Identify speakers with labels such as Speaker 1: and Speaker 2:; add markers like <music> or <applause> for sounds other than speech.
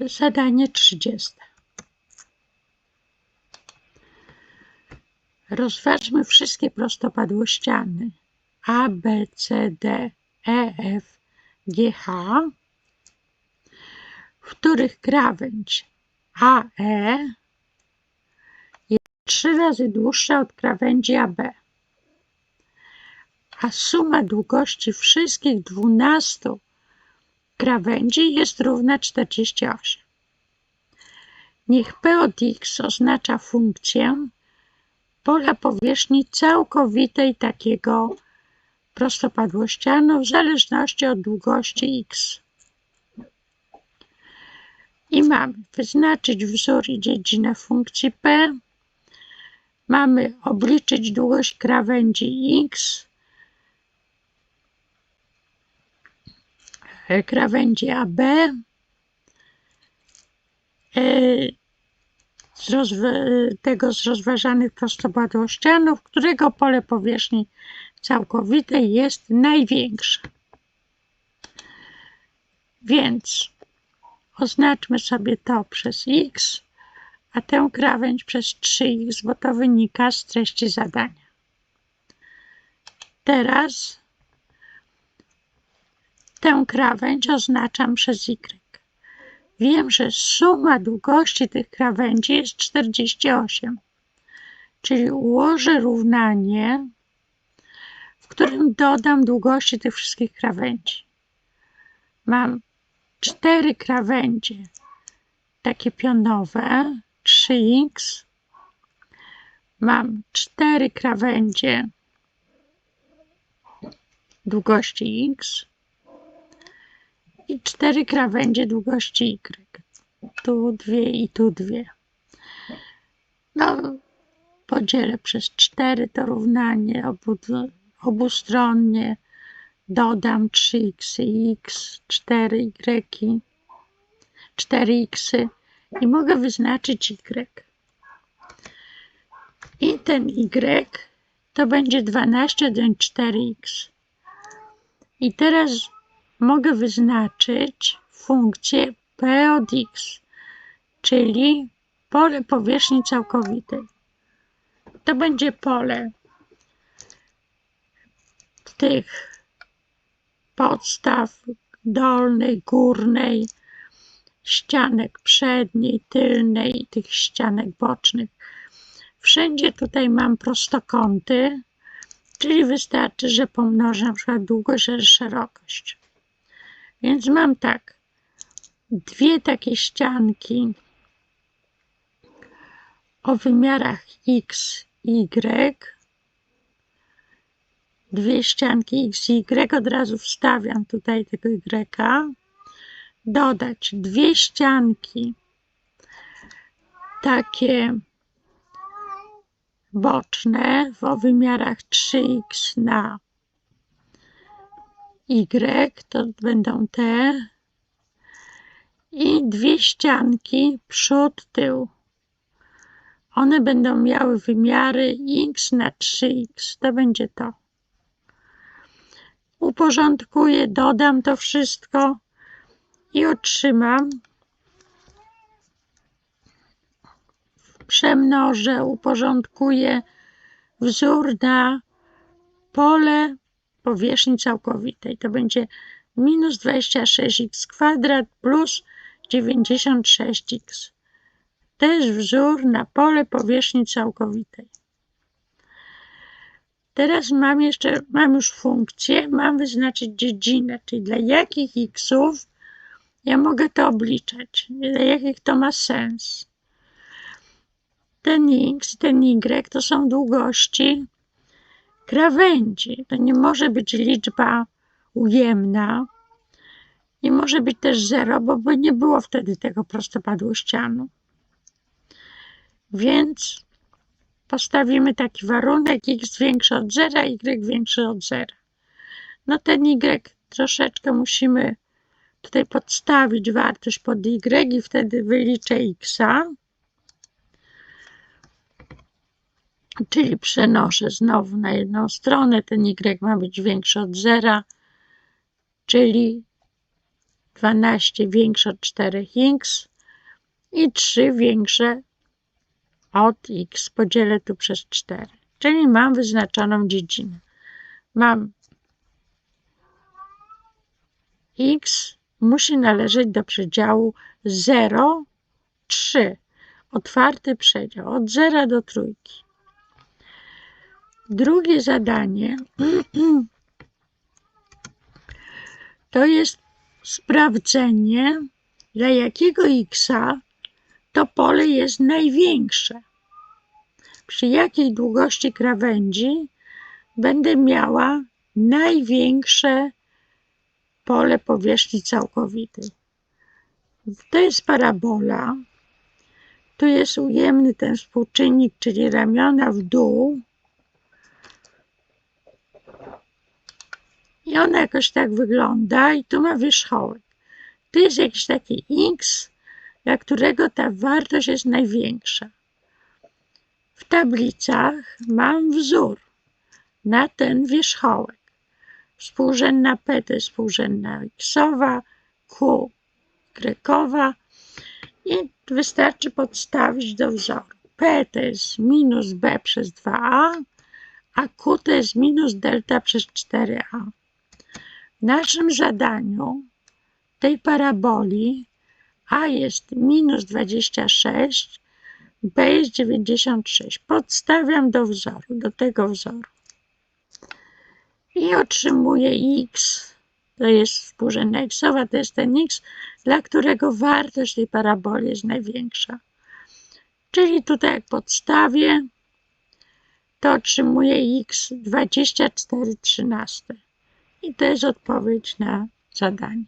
Speaker 1: Zadanie 30. Rozważmy wszystkie prostopadłościany A, B, C, D, E, F, G, H, w których krawędź AE jest trzy razy dłuższa od krawędzi AB, a suma długości wszystkich 12 krawędzi jest równa 48. Niech P od x oznacza funkcję pola powierzchni całkowitej takiego prostopadłościanu w zależności od długości x. I mamy wyznaczyć wzór i dziedzinę funkcji p. Mamy obliczyć długość krawędzi x krawędzi AB e, z tego z rozważanych prostopadłościanów, którego pole powierzchni całkowitej jest największe. Więc oznaczmy sobie to przez x, a tę krawędź przez 3x, bo to wynika z treści zadania. Teraz Tę krawędź oznaczam przez y. Wiem, że suma długości tych krawędzi jest 48, czyli ułożę równanie, w którym dodam długości tych wszystkich krawędzi. Mam cztery krawędzie, takie pionowe, 3x. Mam cztery krawędzie długości x i cztery krawędzie długości Y. Tu dwie i tu dwie. No, podzielę przez cztery to równanie obu, obustronnie. Dodam 3x i x, 4y, 4x i mogę wyznaczyć y. I ten y to będzie 12 do 4x. I teraz mogę wyznaczyć funkcję p od x, czyli pole powierzchni całkowitej. To będzie pole tych podstaw dolnej, górnej, ścianek przedniej, tylnej tych ścianek bocznych. Wszędzie tutaj mam prostokąty, czyli wystarczy, że pomnożę na przykład długość szerokość. Więc mam tak, dwie takie ścianki o wymiarach x y. Dwie ścianki x y, od razu wstawiam tutaj tego y. Dodać dwie ścianki takie boczne o wymiarach 3x na Y, to będą te i dwie ścianki przód, tył. One będą miały wymiary x na 3x, to będzie to. Uporządkuję, dodam to wszystko i otrzymam. Przemnożę, uporządkuję wzór na pole powierzchni całkowitej. To będzie minus 26x kwadrat plus 96x. To jest wzór na pole powierzchni całkowitej. Teraz mam jeszcze, mam już funkcję, mam wyznaczyć dziedzinę, czyli dla jakich xów ja mogę to obliczać, dla jakich to ma sens. Ten x, ten y to są długości krawędzi. To nie może być liczba ujemna. Nie może być też zero, bo by nie było wtedy tego prostopadłościanu. Więc postawimy taki warunek x większy od zera, y większy od zera. No ten y troszeczkę musimy tutaj podstawić wartość pod y i wtedy wyliczę xa. Czyli przenoszę znowu na jedną stronę, ten y ma być większy od zera, czyli 12 większe od 4x i 3 większe od x. Podzielę tu przez 4. Czyli mam wyznaczoną dziedzinę. Mam x musi należeć do przedziału 0, 3. Otwarty przedział od 0 do trójki. Drugie zadanie <clears throat> to jest sprawdzenie, dla jakiego x to pole jest największe. Przy jakiej długości krawędzi będę miała największe pole powierzchni całkowitej. To jest parabola. Tu jest ujemny ten współczynnik, czyli ramiona w dół. I ona jakoś tak wygląda i tu ma wierzchołek. Tu jest jakiś taki x, dla którego ta wartość jest największa. W tablicach mam wzór na ten wierzchołek. Współrzędna P to jest współrzędna xowa, Q y i wystarczy podstawić do wzoru. P to jest minus B przez 2a, a Q to jest minus delta przez 4a. Naszym zadaniu tej paraboli A jest minus 26, B jest 96. Podstawiam do wzoru, do tego wzoru. I otrzymuję x, to jest współrzędna xowa, to jest ten x, dla którego wartość tej paraboli jest największa. Czyli tutaj jak podstawię, to otrzymuję x 24 13. I jest odpowiedź na zadanie.